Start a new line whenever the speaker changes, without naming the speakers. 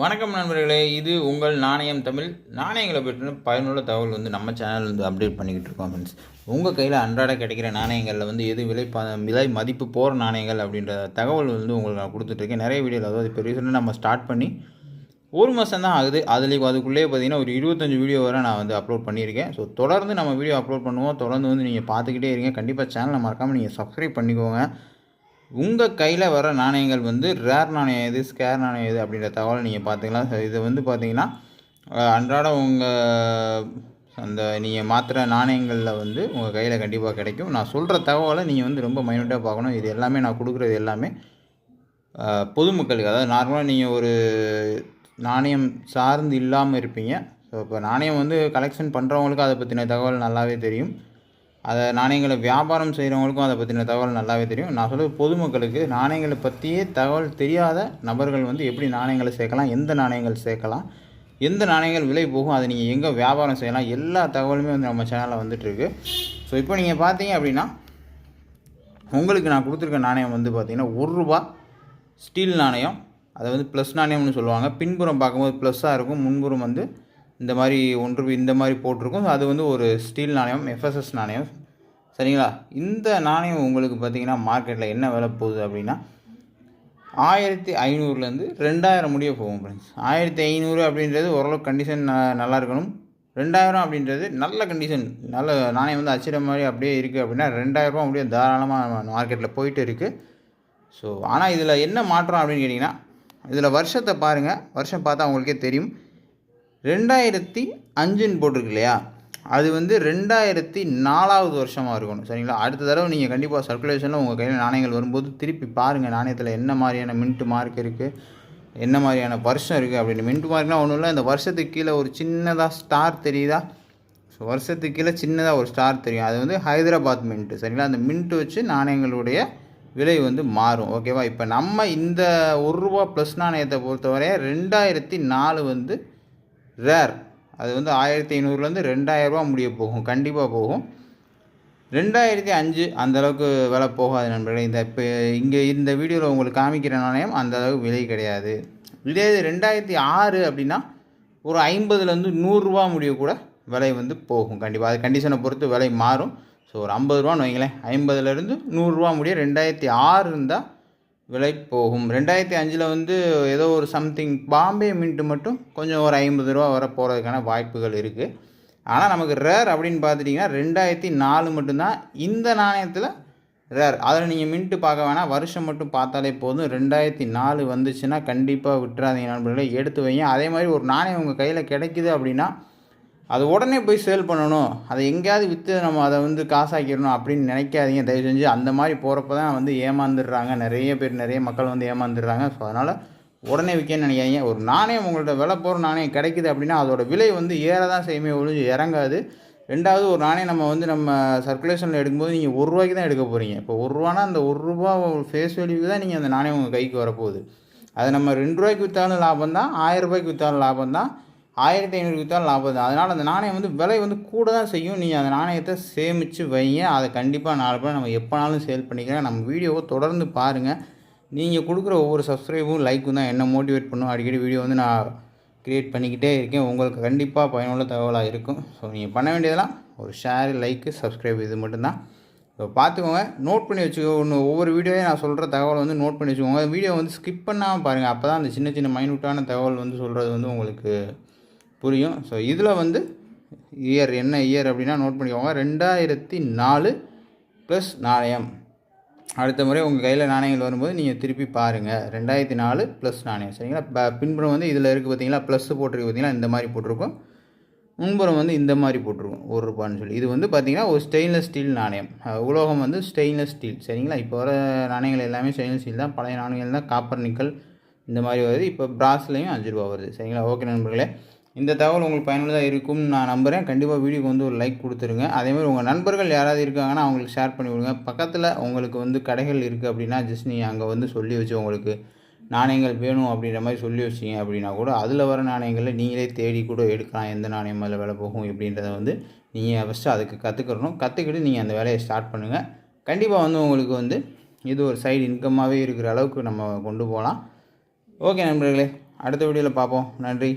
வணக்கம் நண்பர்களே இது உங்கள் நாணயம் தமிழ். நாணயங்களை பற்றின பயனுள்ள தகவல் வந்து நம்ம சேனல் வந்து அப்டேட் பண்ணிக்கிட்டு இருக்கோம் ஃப்ரெண்ட்ஸ் உங்கள் கையில் அன்றாட கிடைக்கிற நாணயங்களில் வந்து எது விலை ப விலை மதிப்பு போகிற நாணயங்கள் அப்படின்ற தகவல் வந்து உங்களுக்கு நான் கொடுத்துட்ருக்கேன் நிறைய வீடியோவில் அதாவது இப்போ ரீசெண்டாக நம்ம ஸ்டார்ட் பண்ணி ஒரு மாதம் தான் ஆகுது. அதுலேயும் அதுக்குள்ளேயே பார்த்தீங்கன்னா ஒரு இருபத்தஞ்சு வீடியோ வரை நான் வந்து அப்லோட் பண்ணியிருக்கேன். ஸோ தொடர்ந்து நம்ம வீடியோ அப்லோட் பண்ணுவோம். தொடர்ந்து வந்து நீங்கள் பார்த்துக்கிட்டே இருங்க. கண்டிப்பாக சேனலை மறக்காமல் நீங்கள் சப்ஸ்கிரைப் பண்ணிக்கோங்க. உங்கள் கையில் வர நாணயங்கள் வந்து ரேர் நாணயம் எது ஸ்கேர் நாணயம் எது அப்படின்ற தகவலை நீங்கள் பார்த்துக்கலாம் ஸோ இது வந்து பார்த்தீங்கன்னா அன்றாட உங்கள் அந்த நீங்கள் மாற்றுற நாணயங்களில் வந்து உங்கள் கையில் கண்டிப்பாக கிடைக்கும். நான் சொல்கிற தகவலை நீங்கள் வந்து ரொம்ப மைனூட்டாக பார்க்கணும். இது எல்லாமே நான் கொடுக்குறது எல்லாமே பொதுமக்களுக்கு அதாவது நார்மலாக நீங்கள் ஒரு நாணயம் சார்ந்து இல்லாமல் இருப்பீங்க. ஸோ இப்போ நாணயம் வந்து கலெக்ஷன் பண்ணுறவங்களுக்கு அதை பற்றின தகவல் நல்லாவே தெரியும். அதை நாணயங்களை வியாபாரம் செய்கிறவங்களுக்கும் அதை பற்றின தகவல் நல்லாவே தெரியும். நான் சொல்கிறது பொதுமக்களுக்கு நாணயங்களை பற்றியே தகவல் தெரியாத நபர்கள் வந்து எப்படி நாணயங்களை சேர்க்கலாம் எந்த நாணயங்கள் சேர்க்கலாம் எந்த நாணயங்கள் விலை போகும் அதை நீங்கள் எங்கே வியாபாரம் செய்யலாம் எல்லா தகவலுமே வந்து நம்ம சேனலில் வந்துட்டுருக்கு ஸோ இப்போ நீங்கள் பார்த்தீங்க அப்படின்னா உங்களுக்கு நான் கொடுத்துருக்க நாணயம் வந்து பார்த்திங்கன்னா ஒரு ரூபா ஸ்டீல் நாணயம். அதை வந்து ப்ளஸ் நாணயம்னு சொல்லுவாங்க. பின்புறம் பார்க்கும்போது ப்ளஸ்ஸாக இருக்கும். முன்புறம் வந்து இந்த மாதிரி ஒன்று இந்த மாதிரி போட்டிருக்கும். அது வந்து ஒரு ஸ்டீல் நாணயம் எஃப்எஸ்எஸ் நாணயம். சரிங்களா? இந்த நாணயம் உங்களுக்கு பார்த்திங்கன்னா மார்க்கெட்டில் என்ன விலை போகுது அப்படின்னா ஆயிரத்தி ஐநூறுலேருந்து ரெண்டாயிரம் முடிய போகும் ஃப்ரெண்ட்ஸ் ஆயிரத்தி ஐநூறு அப்படின்றது ஓரளவுக்கு கண்டிஷன் நல்லா இருக்கணும். ரெண்டாயிரம் அப்படின்றது நல்ல கண்டிஷன் நல்ல நாணயம் வந்து அச்சிட மாதிரி அப்படியே இருக்குது அப்படின்னா ரெண்டாயிரரூபா அப்படியே தாராளமாக மார்க்கெட்டில் போயிட்டு இருக்குது ஸோ ஆனால் இதில் என்ன மாற்றம் அப்படின்னு கேட்டிங்கன்னா இதில் வருஷத்தை பாருங்கள் வருஷம் பார்த்தா உங்களுக்கே தெரியும். ரெண்டாயிரத்தி அஞ்சுன்னு போட்டிருக்கு இல்லையா? அது வந்து ரெண்டாயிரத்தி நாலாவது வருஷமாக இருக்கணும் சரிங்களா? அடுத்த தடவை நீங்கள் கண்டிப்பாக சர்க்குலேஷனில் உங்கள் கையில் நாணயங்கள் வரும்போது திருப்பி பாருங்கள் நாணயத்தில் என்ன மாதிரியான மின்ட் மார்க் இருக்குது என்ன மாதிரியான வருஷம் இருக்குது அப்படின்னு. மின்ட் மார்க்னால் ஒன்றும் இல்லை இந்த வருஷத்துக்கு கீழே ஒரு சின்னதாக ஸ்டார் தெரியுதா? ஸோ வருஷத்துக்கு கீழே சின்னதாக ஒரு ஸ்டார் தெரியும். அது வந்து ஹைதராபாத் மின்ட்டு சரிங்களா? அந்த மின்ட்டு வச்சு நாணயங்களுடைய விலை வந்து மாறும் ஓகேவா இப்போ நம்ம இந்த ஒரு ரூபா ப்ளஸ் நாணயத்தை பொறுத்தவரை ரெண்டாயிரத்தி நாலு வந்து ரேர் அது வந்து ஆயிரத்தி ஐநூறுலேருந்து ரெண்டாயிரரூபா முடிய போகும் கண்டிப்பாக போகும். ரெண்டாயிரத்தி அஞ்சு அந்தளவுக்கு விலை போகாது நண்பர்களே. இந்த இப்போ இங்கே இந்த வீடியோவில் உங்களுக்கு காமிக்கிற நாணயம் அந்த அளவுக்கு விலை கிடையாது. இதே இது ரெண்டாயிரத்தி ஆறு அப்படின்னா ஒரு ஐம்பதுலேருந்து நூறுரூவா முடிய கூட விலை வந்து போகும். கண்டிப்பாக அது கண்டிஷனை பொறுத்து விலை மாறும். ஸோ ஒரு ஐம்பது ரூபான்னு வைங்களேன். ஐம்பதுலேருந்து நூறுரூவா முடிய ரெண்டாயிரத்தி ஆறு இருந்தால் விலை போகும் ரெண்டாயிரத்தி அஞ்சில் வந்து ஏதோ ஒரு சம்திங் பாம்பே மின்ட்டு மட்டும் கொஞ்சம் ஒரு ஐம்பது ரூபா வர போகிறதுக்கான வாய்ப்புகள் இருக்குது ஆனால் நமக்கு ரேர் அப்படின்னு பார்த்துட்டிங்கன்னா ரெண்டாயிரத்தி நாலு மட்டும்தான். இந்த நாணயத்தில் ரேர் அதில் நீங்கள் மின்ட்டு பார்க்க வேணாம் வருஷம் மட்டும் பார்த்தாலே போதும். ரெண்டாயிரத்தி நாலு வந்துச்சுன்னா கண்டிப்பாக விட்டுறாதீங்க நண்பர்களே. எடுத்து வைங்க. அதே மாதிரி ஒரு நாணயம் உங்கள் கையில் கிடைக்குது அப்படின்னா அது உடனே போய் சேல் பண்ணணும். அதை எங்கேயாவது விற்று நம்ம அதை வந்து காசாக்கிடணும் அப்படின்னு நினைக்காதீங்க. தயவு செஞ்சு அந்த மாதிரி போகிறப்ப தான் வந்து ஏமாந்துடுறாங்க. நிறைய பேர் நிறைய மக்கள் வந்து ஏமாந்துடுறாங்க. ஸோ அதனால் உடனே விற்கன்னு நினைக்காதீங்க. ஒரு நாணயம் உங்கள்ட்ட விலை போகிற நாணயம் கிடைக்குது அப்படின்னா அதோட விலை வந்து ஏற தான் செய்யுமே ஒழிஞ்சு இறங்காது. ரெண்டாவது ஒரு நாணயம் நம்ம வந்து நம்ம சர்க்குலேஷனில் எடுக்கும்போது நீங்கள் ஒரு ரூபாய்க்கு தான் எடுக்க போகிறீங்க இப்போ ஒரு ரூபானா அந்த ஒரு ரூபா ஃபேஸ் வேல்யூக்கு தான் நீங்கள் அந்த நாணயம் உங்கள் கைக்கு வரப்போகுது. அது நம்ம ரெண்டு ரூபாய்க்கு விற்றாலும் லாபம் தான் ஆயிரம் ரூபாய்க்கு விற்றாலும் லாபம் தான். ஆயிரத்தி ஐநூறு விற்றாலும் லாபம் தான் அதனால் அந்த நாணயம் வந்து விலை வந்து கூட தான் செய்யும். நீங்கள் அந்த நாணயத்தை சேமித்து வைங்க. அதை கண்டிப்பாக நாலு பேர் நம்ம எப்போனாலும் சேல் பண்ணிக்கிறேன் நம்ம வீடியோவை தொடர்ந்து பாருங்கள் நீங்கள் கொடுக்குற ஒவ்வொரு சப்ஸ்கிரைபும் லைக்கும் தான் என்ன மோட்டிவேட் பண்ணும். அடிக்கடி வீடியோ வந்து நான் க்ரியேட் பண்ணிக்கிட்டே இருக்கேன். உங்களுக்கு கண்டிப்பாக பயனுள்ள தகவலாக இருக்கும். ஸோ நீங்கள் பண்ண வேண்டியதெல்லாம் ஒரு ஷேர் லைக்கு சப்ஸ்கிரைப் இது மட்டும்தான். இப்போ பார்த்துக்கோங்க. நோட் பண்ணி வச்சுக்கோ. ஒன்று ஒவ்வொரு வீடியோவையும் நான் சொல்கிற தகவலை வந்து நோட் பண்ணி வச்சுக்கோங்க. வீடியோ வந்து ஸ்கிப் பண்ணாமல் பாருங்கள் அப்போ தான் அந்த சின்ன சின்ன மைனூட்டான தகவல் வந்து சொல்கிறது வந்து உங்களுக்கு புரியும். ஸோ இதில் வந்து இயர் என்ன இயர் அப்படின்னா நோட் பண்ணிக்கோங்க. ரெண்டாயிரத்தி நாலு ப்ளஸ் நாணயம். அடுத்த முறை உங்கள் கையில் நாணயங்கள் வரும்போது நீங்கள் திருப்பி பாருங்கள் ரெண்டாயிரத்தி நாலு ப்ளஸ் நாணயம். சரிங்களா? ப- பின்புறம் வந்து இதில் இருக்குது பார்த்தீங்களா ப்ளஸ் போட்டிருக்கு பார்த்தீங்களா இந்த மாதிரி போட்டிருக்கும். முன்புறம் வந்து இந்த மாதிரி போட்டிருக்கும். ஒரு ரூபான்னு சொல்லி. இது வந்து பார்த்திங்கன்னா ஒரு ஸ்டெயின்லெஸ் ஸ்டீல் நாணயம். உலோகம் வந்து ஸ்டெயின்லெஸ் ஸ்டீல் சரிங்களா? இப்போ வர நாணயங்கள் எல்லாமே ஸ்டெயின்லெஸ் ஸ்டீல் தான். பழைய நாணயங்கள் தான். காப்பர் நிக்கல் இந்த மாதிரி வருது. இப்போ பிராஸ்லேயும் அஞ்சு ரூபா வருது. சரிங்களா? ஓகே நண்பர்களே. இந்த தகவல் உங்களுக்கு பயனுள்ளதாக இருக்கும்னு நான் நம்புகிறேன் கண்டிப்பாக வீடியோக்கு வந்து ஒரு லைக் கொடுத்துருங்க. அதேமாதிரி உங்கள் நண்பர்கள் யாராவது இருக்காங்கன்னா அவங்களுக்கு ஷேர் பண்ணி விடுங்க. பக்கத்தில் உங்களுக்கு வந்து கடைகள் இருக்குது அப்படின்னா ஜஸ்ட் நீங்கள் அங்கே வந்து சொல்லி வச்சு உங்களுக்கு நாணயங்கள் வேணும் அப்படின்ற மாதிரி சொல்லி வச்சிங்க அப்படின்னா கூட அதில் வர நாணயங்களில் நீங்களே தேடி கூட எடுக்கலாம். எந்த நாணயம் அதில் வேலை போகும் அப்படின்றத வந்து நீங்கள் ஃபஸ்ட்டு அதுக்கு கற்றுக்கிறணும் கற்றுக்கிட்டு நீங்கள் அந்த வேலையை ஸ்டார்ட் பண்ணுங்கள் கண்டிப்பாக வந்து உங்களுக்கு வந்து இது ஒரு சைடு இன்கம்மாகவே இருக்கிற அளவுக்கு நம்ம கொண்டு போகலாம். ஓகே நண்பர்களே அடுத்த வீடியோவில் பார்ப்போம். நன்றி.